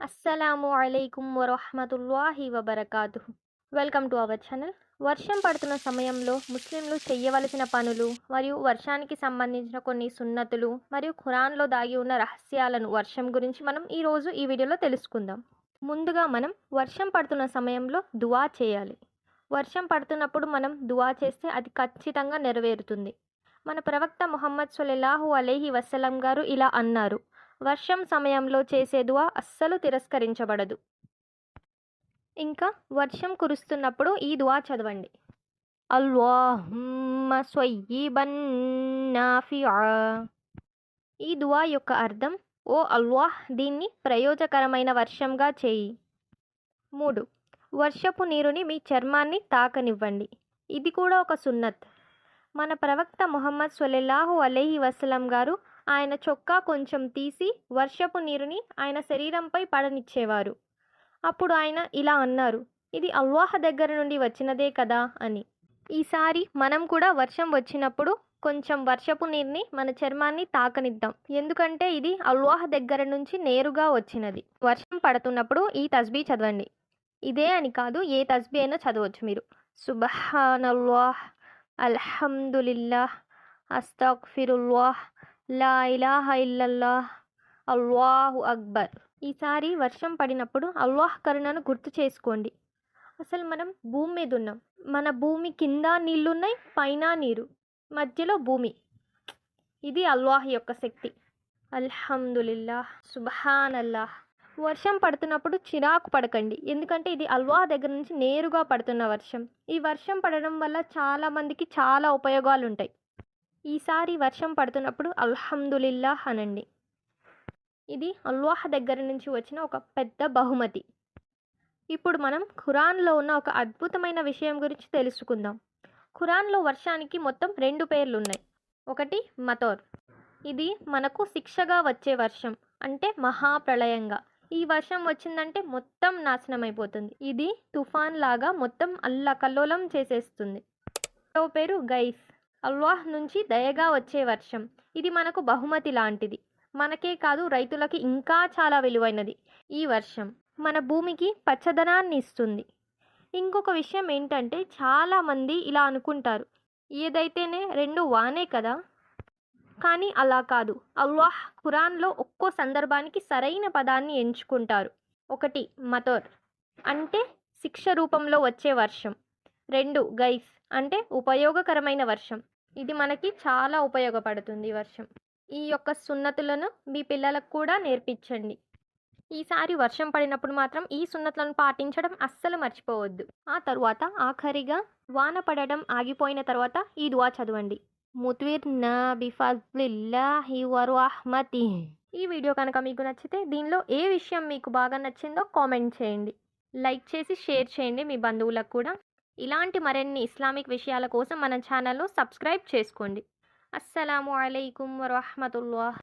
అస్సలాము అలైకుం వరహమతుల్లాహి వబర్కాతు వెల్కమ్ టు అవర్ ఛానల్. వర్షం పడుతున్న సమయంలో ముస్లింలు చేయవలసిన పనులు మరియు వర్షానికి సంబంధించిన కొన్ని సున్నతులు మరియు ఖురాన్లో దాగి ఉన్న రహస్యాలను వర్షం గురించి మనం ఈరోజు ఈ వీడియోలో తెలుసుకుందాం. ముందుగా మనం వర్షం పడుతున్న సమయంలో దువా చేయాలి. వర్షం పడుతున్నప్పుడు మనం దువా చేస్తే అది ఖచ్చితంగా నెరవేరుతుంది. మన ప్రవక్త ముహమ్మద్ సొలెలాహు అలైహి వసలం గారు ఇలా అన్నారు. వర్షం సమయంలో చేసే దువా అస్సలు తిరస్కరించబడదు. ఇంకా వర్షం కురుస్తున్నప్పుడు ఈ దువా చదవండి. అల్వాహుమ్మ స్వయ్యిబన్ ఈ దువా యొక్క అర్థం ఓ అల్వాహ్ దీన్ని ప్రయోజకరమైన వర్షంగా చేయి. మూడు వర్షపు నీరుని మీ చర్మాన్ని తాకనివ్వండి. ఇది కూడా ఒక సున్నత్. మన ప్రవక్త మొహమ్మద్ సొలెలాహు అలైహి వసలం గారు ఆయన చొక్కా కొంచెం తీసి వర్షపు నీరుని ఆయన శరీరంపై పడనిచ్చేవారు. అప్పుడు ఆయన ఇలా అన్నారు ఇది అల్వాహ దగ్గర నుండి వచ్చినదే కదా అని. ఈసారి మనం కూడా వర్షం వచ్చినప్పుడు కొంచెం వర్షపు నీరుని మన చర్మాన్ని తాకనిద్దాం. ఎందుకంటే ఇది అల్వాహ్ దగ్గర నుంచి నేరుగా వచ్చినది. వర్షం పడుతున్నప్పుడు ఈ తస్బీ చదవండి. ఇదే అని కాదు ఏ తస్బీ అయినా చదవచ్చు మీరు. సుబహానల్లాహ్ అల్హమ్దులిల్లాహ్ అస్తాగ్ఫిరుల్లాహ్ లా ఇలాహ ఇల్లల్లాహ్ అల్లాహు అక్బర్. ఈసారి వర్షం పడినప్పుడు అల్లాహ్ కరుణను గుర్తు చేసుకోండి. అసలు మనం భూమి మీద ఉన్నాం. మన భూమి కింద నీళ్ళున్నాయి పైన నీరు. మధ్యలో భూమి. ఇది అల్లాహ్ యొక్క శక్తి. అల్హమ్దులిల్లాహ్ సుబహాన్ అల్లాహ్ వర్షం పడుతున్నప్పుడు చిరాకు పడకండి. ఎందుకంటే ఇది అల్వాహ్ దగ్గర నుంచి నేరుగా పడుతున్న వర్షం. ఈ వర్షం పడడం వల్ల చాలామందికి చాలా ఉపయోగాలు ఉంటాయి ఈసారి వర్షం పడుతున్నప్పుడు అల్హమ్దులిల్లాహ్ అనండి. ఇది అల్వాహ్ దగ్గర నుంచి వచ్చిన ఒక పెద్ద బహుమతి. ఇప్పుడు మనం ఖురాన్లో ఉన్న ఒక అద్భుతమైన విషయం గురించి తెలుసుకుందాం. ఖురాన్లో వర్షానికి మొత్తం రెండు పేర్లు ఉన్నాయి ఒకటి మతోర్. ఇది మనకు శిక్షగా వచ్చే వర్షం అంటే మహాప్రళయంగా. ఈ వర్షం వచ్చిందంటే మొత్తం నాశనం అయిపోతుంది ఇది తుఫాన్ లాగా మొత్తం అల్లకల్లోలం చేసేస్తుంది. రెండవ పేరు గైస్. అల్వాహ్ నుంచి దయగా వచ్చే వర్షం. ఇది మనకు బహుమతి లాంటిది. మనకే కాదు రైతులకి ఇంకా చాలా విలువైనది ఈ వర్షం. మన భూమికి పచ్చదనాన్ని ఇస్తుంది. ఇంకొక విషయం ఏంటంటే చాలామంది ఇలా అనుకుంటారు. ఏదైతేనే రెండు వానే కదా? కానీ అలా కాదు. అల్లాహ్ ఖురాన్లో ఒక్కో సందర్భానికి సరైన పదాన్ని ఎంచుకుంటారు. ఒకటి మతోర్. అంటే శిక్ష రూపంలో వచ్చే వర్షం. రెండు గైస్ అంటే ఉపయోగకరమైన వర్షం. ఇది మనకి చాలా ఉపయోగపడుతుంది వర్షం. ఈ యొక్క సున్నతులను మీ పిల్లలకు కూడా నేర్పించండి. ఈసారి వర్షం పడినప్పుడు మాత్రం ఈ సున్నతులను పాటించడం అస్సలు మర్చిపోవద్దు. ఆ తరువాత ఆఖరిగా వాన పడడం ఆగిపోయిన తర్వాత ఈ దువా చదవండి. ముత్విర్నా బిఫజ్లిల్లాహి వరహమతి ఈ వీడియో కనుక మీకు నచ్చితే దీనిలో ఏ విషయం మీకు బాగా నచ్చిందో కామెంట్ చేయండి. లైక్ చేసి షేర్ చేయండి మీ బంధువులకు కూడా. ఇలాంటి మరిన్ని ఇస్లామిక్ విషయాల కోసం మన ఛానల్ను సబ్స్క్రైబ్ చేసుకోండి. అస్సలాము అలైకుం వరహమతుల్లాహ్